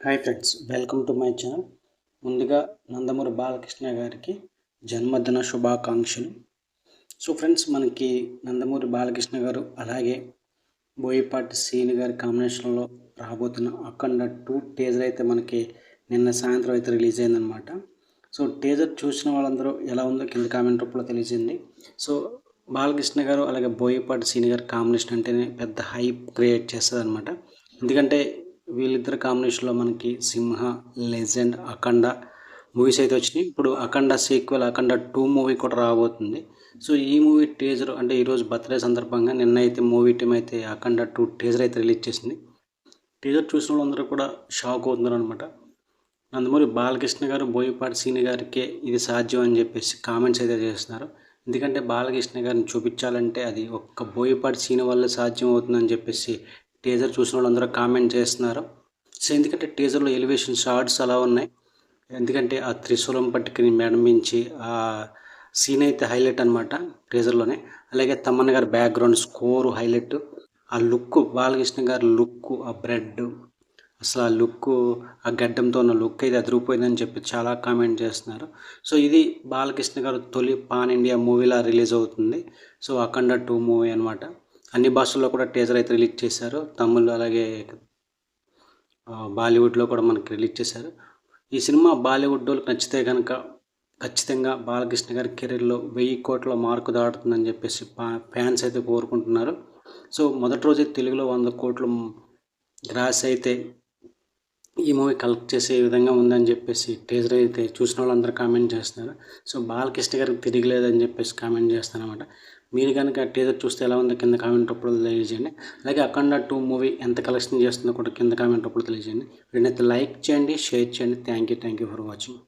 Hi friends welcome to my channel ముందుగా నందమూరి బాలకృష్ణ గారికి జన్మదిన శుభాకాంక్షలు. సో ఫ్రెండ్స్ మనకి నందమూరి బాలకృష్ణ గారు అలాగే బోయపాటి సీని గారి కాంబినేషన్లో రాబోతున్న అఖండ టూ టేజర్ అయితే మనకి నిన్న సాయంత్రం అయితే రిలీజ్ అయిందనమాట సో టేజర్ చూసిన వాళ్ళందరూ ఎలా ఉందో కింద కామెంట్ రూపంలో తెలియజేయండి సో బాలకృష్ణ గారు అలాగే బోయపాటి సీని గారి కాంబినేషన్ అంటేనే పెద్ద హైప్ క్రియేట్ చేస్తుంది అనమాట ఎందుకంటే వీళ్ళిద్దరు కాంబినేషన్లో మనకి సింహ లెజెండ్ అఖండ మూవీస్ అయితే వచ్చినాయి. ఇప్పుడు Akhanda sequel Akhanda two movie కూడా రాబోతుంది. సో ఈ మూవీ టేజర్ అంటే ఈరోజు బర్త్డే సందర్భంగా నిన్న అయితే మూవీ టీం అయితే అఖండ టూ టేజర్ అయితే రిలీజ్ చేసింది. టీజర్ చూసిన వాళ్ళందరూ కూడా షాక్ అవుతున్నారు అనమాట నందమూరి బాలకృష్ణ గారు బోయపాటి సీని గారికే ఇది సాధ్యం అని చెప్పేసి కామెంట్స్ అయితే చేస్తున్నారు. ఎందుకంటే బాలకృష్ణ గారిని చూపించాలంటే అది ఒక్క బోయపాటి సీని వల్ల సాధ్యం అవుతుందని చెప్పేసి టీజర్ చూసిన వాళ్ళందరూ కామెంట్ చేస్తున్నారు. సో ఎందుకంటే టీజర్లో ఎలివేషన్ షార్ట్స్ అలా ఉన్నాయి. ఎందుకంటే ఆ త్రిశూలం పట్టుకుని మెడమించి ఆ సీన్ అయితే హైలైట్ అనమాట టీజర్లోనే అలాగే తమ్మన్న గారి బ్యాక్గ్రౌండ్ స్కోరు హైలైట్ ఆ లుక్ బాలకృష్ణ గారి లుక్ ఆ బ్రెడ్ అసలు ఆ లుక్ ఆ గడ్డంతో ఉన్న లుక్ అయితే అదిరిపోయిందని చెప్పి చాలా కామెంట్ చేస్తున్నారు. సో ఇది బాలకృష్ణ గారు తొలి పాన్ ఇండియా మూవీలా రిలీజ్ అవుతుంది. సో అఖండ టూ మూవీ అనమాట అన్ని భాషల్లో కూడా టీజర్ అయితే రిలీజ్ చేశారు. తమిళ్ అలాగే బాలీవుడ్లో కూడా మనకి రిలీజ్ చేశారు. ఈ సినిమా బాలీవుడ్ వాళ్ళకి నచ్చితే కనుక ఖచ్చితంగా బాలకృష్ణ గారి కెరీర్లో వెయ్యి కోట్ల మార్కు దాటుతుందని చెప్పేసి ఫ్యాన్స్ అయితే కోరుకుంటున్నారు. సో మొదటి రోజే తెలుగులో వంద కోట్లు గ్రాస్ అయితే ఈ మూవీ కలెక్ట్ చేసే విధంగా ఉందని చెప్పేసి టీజర్ అయితే చూసిన వాళ్ళందరూ కామెంట్ చేస్తున్నారు. సో బాలకృష్ణ గారికి తిరిగిలేదని చెప్పేసి కామెంట్ చేస్తాను అనమాట మీరు కనుక టీజర్ చూస్తే ఎలా ఉందో కింద కామెంట్ అప్పుడు తెలియజేయండి. అలాగే అఖండ టూ మూవీ ఎంత కలెక్షన్ చేస్తుందో కూడా కింద కామెంట్ అప్పుడు తెలియజేయండి. వీటినైతే లైక్ చేయండి షేర్ చేయండి. Thank you thank you for watching